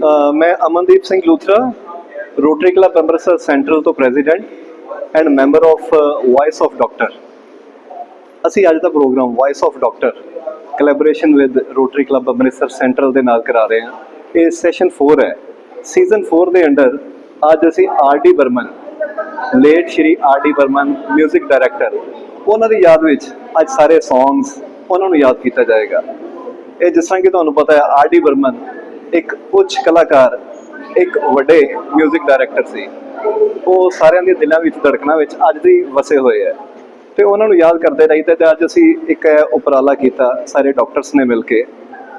ਮੈਂ Amandeep Singh Luthra Rotary Club Amritsar central ਤੋਂ president and member of voice of doctor ਅਸੀਂ ਅੱਜ ਦਾ program voice of doctor collaboration with Rotary Club Amritsar central ਦੇ ਨਾਲ ਕਰਾ ਰਹੇ ਹਾਂ। ਇਹ ਸੈਸ਼ਨ 4 ਹੈ। ਸੀਜ਼ਨ 4 ਦੇ ਅੰਡਰ ਅੱਜ ਅਸੀਂ R D Burman late Shri R D Burman 뮤직 director ਉਹਨਾਂ ਦੀ ਯਾਦ ਵਿੱਚ ਅੱਜ ਸਾਰੇ ਸੌਂਗਸ ਉਹਨਾਂ ਨੂੰ ਯਾਦ ਕੀਤਾ ਜਾਏਗਾ। ਇਹ ਜਿਸ ਤਰ੍ਹਾਂ ਕਿ ਤੁਹਾਨੂੰ ਪਤਾ ਹੈ ਆਰ ਡੀ ਬਰਮਨ ਇੱਕ ਉੱਚ ਕਲਾਕਾਰ, ਇੱਕ ਵੱਡੇ 뮤직 ਡਾਇਰੈਕਟਰ ਸੀ। ਉਹ ਸਾਰਿਆਂ ਦੇ ਦਿਲਾਂ ਵਿੱਚ, ਧੜਕਣਾ ਵਿੱਚ ਅੱਜ ਵੀ ਵਸੇ ਹੋਏ ਹੈ ਤੇ ਉਹਨਾਂ ਨੂੰ ਯਾਦ ਕਰਦੇ ਰਹੀਦਾ ਤੇ ਅੱਜ ਅਸੀਂ ਇੱਕ ਉਪਰਾਲਾ ਕੀਤਾ ਸਾਰੇ ਡਾਕਟਰਸ ਨੇ ਮਿਲ ਕੇ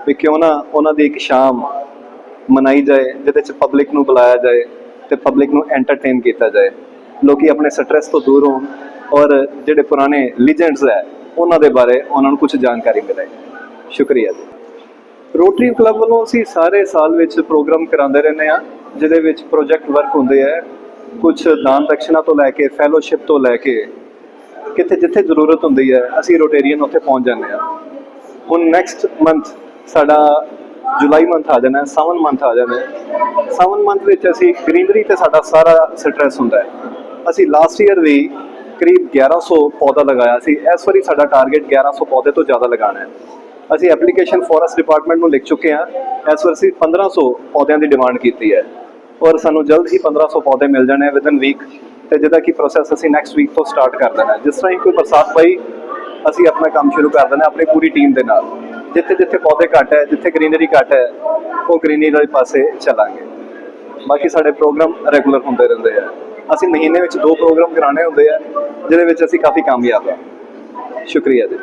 ਵੀ ਕਿਉਂ ਨਾ ਉਹਨਾਂ ਦੀ ਇੱਕ ਸ਼ਾਮ ਮਨਾਈ ਜਾਏ, ਜਿਹਦੇ ਵਿੱਚ ਪਬਲਿਕ ਨੂੰ ਬੁਲਾਇਆ ਜਾਏ ਤੇ ਪਬਲਿਕ ਨੂੰ ਐਂਟਰਟੇਨ ਕੀਤਾ ਜਾਏ। ਲੋਕੀ ਆਪਣੇ ਸਟ੍ਰੈਸ ਤੋਂ ਦੂਰ ਹੋਣ ਔਰ ਜਿਹੜੇ ਪੁਰਾਣੇ ਲੀਜੈਂਡਸ ਹੈ, ਉਹਨਾਂ ਦੇ ਬਾਰੇ ਉਹਨਾਂ ਨੂੰ ਕੁਝ ਜਾਣਕਾਰੀ ਮਿਲੇ। ਸ਼ੁਕਰੀਆ ਜੀ। ਰੋਟਰੀ ਕਲੱਬ ਵੱਲੋਂ ਅਸੀਂ ਸਾਰੇ ਸਾਲ ਵਿੱਚ ਪ੍ਰੋਗਰਾਮ ਕਰਾਉਂਦੇ ਰਹਿੰਦੇ ਆ ਜਿਹਦੇ ਵਿੱਚ ਪ੍ਰੋਜੈਕਟ ਵਰਕ ਹੁੰਦੇ ਆ। ਕੁਝ ਦਾਨ ਦਕਸ਼ਨਾ ਤੋਂ ਲੈ ਕੇ ਫੈਲੋਸ਼ਿਪ ਤੋਂ ਲੈ ਕੇ ਕਿਤੇ ਜਿੱਥੇ ਜ਼ਰੂਰਤ ਹੁੰਦੀ ਹੈ, ਅਸੀਂ ਰੋਟੇਰੀਅਨ ਉੱਥੇ ਪਹੁੰਚ ਜਾਂਦੇ ਆ ਹੁਣ ਨੈਕਸਟ ਮੰਥ ਸਾਡਾ ਜੁਲਾਈ ਮੰਥ ਆ ਜਾਣਾ ਹੈ ਸਾਵਨ ਮੰਥ ਆ ਜਾਣਾ। ਹੈ ਸਾਵਨ ਮੰਥ ਵਿੱਚ ਅਸੀਂ ਗ੍ਰੀਨਰੀ ਤੇ ਸਾਡਾ ਸਾਰਾ ਸਟ੍ਰੈਸ ਹੁੰਦਾ ਹੈ। ਅਸੀਂ ਲਾਸਟ ਈਅਰ ਵੀ ਕਰੀਬ 1100 ਪੌਦਾ ਲਗਾਇਆ ਸੀ। ਇਸ ਵਾਰੀ ਸਾਡਾ ਟਾਰਗੇਟ 1100 ਪੌਦੇ ਤੋਂ ਜ਼ਿਆਦਾ ਲਗਾਉਣਾ ਹੈ। ਅਸੀਂ ਐਪਲੀਕੇਸ਼ਨ ਫੋਰੈਸਟ ਡਿਪਾਰਟਮੈਂਟ ਨੂੰ ਲਿਖ ਚੁੱਕੇ ਹਾਂ। ਇਸ ਵਾਰ ਅਸੀਂ 1500 ਪੌਦਿਆਂ ਦੀ ਡਿਮਾਂਡ ਕੀਤੀ ਹੈ। ਔਰ ਸਾਨੂੰ ਜਲਦ ਹੀ 1500 ਪੌਦੇ ਮਿਲ ਜਾਣੇ ਵਿਦਨ ਵੀਕ ਤੇ ਜਿਹਦਾ ਕਿ ਪ੍ਰੋਸੈਸ ਅਸੀਂ ਨੈਕਸਟ ਵੀਕ ਤੋਂ ਸਟਾਰਟ ਕਰ ਦੇਣਾ ਜਿਸ ਤਰ੍ਹਾਂ ਹੀ ਕੋਈ ਬਰਸਾਤ ਪਈ, ਅਸੀਂ ਆਪਣਾ ਕੰਮ ਸ਼ੁਰੂ ਕਰ ਦੇਣਾ ਆਪਣੀ ਪੂਰੀ ਟੀਮ ਦੇ ਨਾਲ। ਜਿੱਥੇ ਜਿੱਥੇ ਪੌਦੇ ਘੱਟ ਹੈ, ਜਿੱਥੇ ਗ੍ਰੀਨਰੀ ਘੱਟ ਹੈ, ਉਹ ਗ੍ਰੀਨਰੀ ਵਾਲੇ ਪਾਸੇ ਚੱਲਾਂਗੇ। ਬਾਕੀ ਸਾਡੇ ਪ੍ਰੋਗਰਾਮ ਰੈਗੂਲਰ ਹੁੰਦੇ ਰਹਿੰਦੇ ਆ। ਅਸੀਂ ਮਹੀਨੇ ਵਿੱਚ ਦੋ ਪ੍ਰੋਗਰਾਮ ਕਰਾਣੇ ਹੁੰਦੇ ਆ, ਜਿਹਦੇ ਵਿੱਚ ਅਸੀਂ ਕਾਫੀ ਕਾਮਯਾਬ ਹਾਂ। ਸ਼ੁਕਰੀਆ ਜੀ।